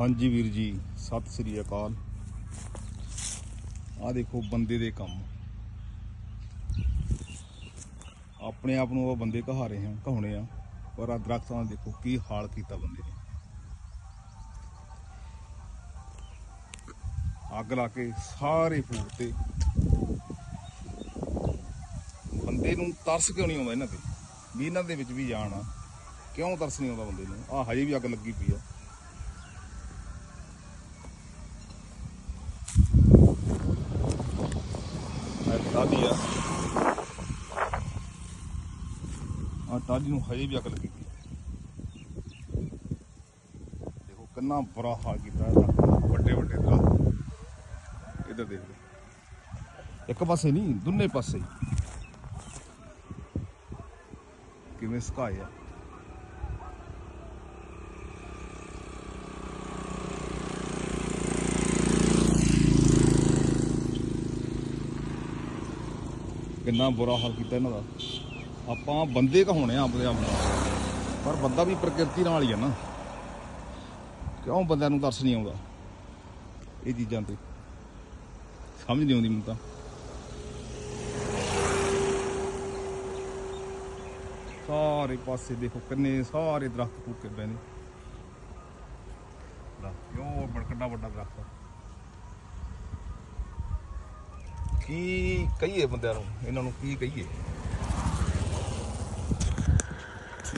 ਹਾਂਜੀ ਵੀਰ ਜੀ, ਸਤਿ ਸ੍ਰੀ ਅਕਾਲ। ਆ ਦੇਖੋ ਬੰਦੇ ਦੇ ਕੰਮ। ਆਪਣੇ ਆਪ ਨੂੰ ਉਹ ਬੰਦੇ ਕਹਾ ਰਹੇ ਹਨ ਕਹਾਉਣੇ ਆ, ਪਰ ਆ ਦਰਖਤਾਂ ਦਾ ਦੇਖੋ ਕੀ ਹਾਲ ਕੀਤਾ ਬੰਦੇ ਨੇ। ਅੱਗ ਲਾ ਕੇ ਸਾਰੇ ਫੂਕ ਤੇ। ਬੰਦੇ ਨੂੰ ਤਰਸ ਕਿਉਂ ਨਹੀਂ ਆਉਂਦਾ ਇਹਨਾਂ ਤੇ? ਵੀ ਇਹਨਾਂ ਦੇ ਵਿੱਚ ਵੀ ਜਾਣ ਆ। ਕਿਉਂ ਤਰਸ ਨਹੀਂ ਆਉਂਦਾ ਬੰਦੇ ਨੂੰ? ਆ ਹਜੇ ਵੀ ਅੱਗ ਲੱਗੀ ਪਈ ਆ। ਆ ਆ। ਆ ਟਾਲੀ ਨੂੰ ਹਜੇ ਵੀ ਅੱਗ ਲੱਗੀ ਦੇਖੋ ਕਿੰਨਾ ਬੁਰਾ ਹਾਲ ਕੀਤਾ ਵੱਡੇ ਵੱਡੇ ਦਰਖਤ ਇੱਧਰ ਦੇਖ ਇੱਕ ਪਾਸੇ ਨਹੀਂ, ਦੋਨੇ ਪਾਸੇ। ਕਿਵੇਂ ਸੁਕਾਏ ਕਿੰਨਾ ਬੁਰਾ ਹਾਲ ਕੀਤਾ ਇਹਨਾਂ ਦਾ। ਆਪਾਂ ਬੰਦੇ ਕਹਾਉਣੇ ਆ ਆਪਦੇ ਆਪ ਨੂੰ। ਪਰ ਬੰਦਾ ਵੀ ਪ੍ਰਕਿਰਤੀ ਨਾਲ ਹੀ ਆ ਨਾ। ਕਿਉਂ ਬੰਦਿਆਂ ਨੂੰ ਤਰਸ ਨਹੀਂ ਆਉਂਦਾ? ਇਹ ਚੀਜ਼ਾਂ ਤੇ। ਸਮਝ ਨਹੀਂ ਆਉਂਦੀ ਮੈਨੂੰ ਤਾਂ। ਸਾਰੇ ਪਾਸੇ ਦੇਖੋ ਕਿੰਨੇ ਸਾਰੇ ਦਰਖਤ ਫੂਕੇ ਪਏ ਨੇ। ਲੈ, ਕਿਉਂ ਬੜਕੜਾ ਵੱਡਾ ਦਰਖਤ ਆ। ਕੀ ਕਹੀਏ ਬੰਦਿਆਂ ਨੂੰ? ਇਹਨਾਂ ਨੂੰ ਕੀ ਕਹੀਏ?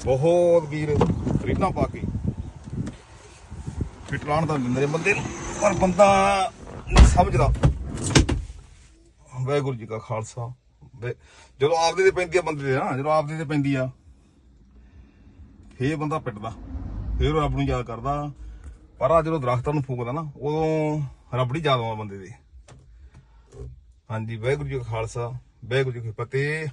ਬਹੁਤ ਵੀਰ ਰੀਨਾ ਪਾ ਕੇ ਫਿਟਲਾਣ ਦਾ ਦਿੰਦੇ ਬੰਦੇ ਨੂੰ, ਪਰ ਬੰਦਾ ਸਮਝਦਾ। ਵਾਹਿਗੁਰੂ ਜੀ ਕਾ ਖਾਲਸਾ। ਜਦੋਂ ਆਪਦੇ ਤੇ ਪੈਂਦੀ ਆ, ਬੰਦੇ ਦੇ ਨਾ, ਜਦੋਂ ਆਪਦੇ ਤੇ ਪੈਂਦੀ ਆ, ਫੇਰ ਬੰਦਾ ਪਿੱਟਦਾ, ਫੇਰ ਰੱਬ ਨੂੰ ਯਾਦ ਕਰਦਾ। ਪਰ ਆ ਜਦੋਂ ਦਰਖਤਾਂ ਨੂੰ ਫੂਕਦਾ ਨਾ, ਉਦੋਂ ਰੱਬ ਨਹੀਂ ਯਾਦ ਆਉਂਦਾ ਬੰਦੇ ਦੇ। ਹਾਂਜੀ ਵਾਹਿਗੁਰੂ ਜੀ ਕਾ ਖਾਲਸਾ ਵਾਹਿਗੁਰੂ ਜੀ ਕੀ ਫਤਿਹ।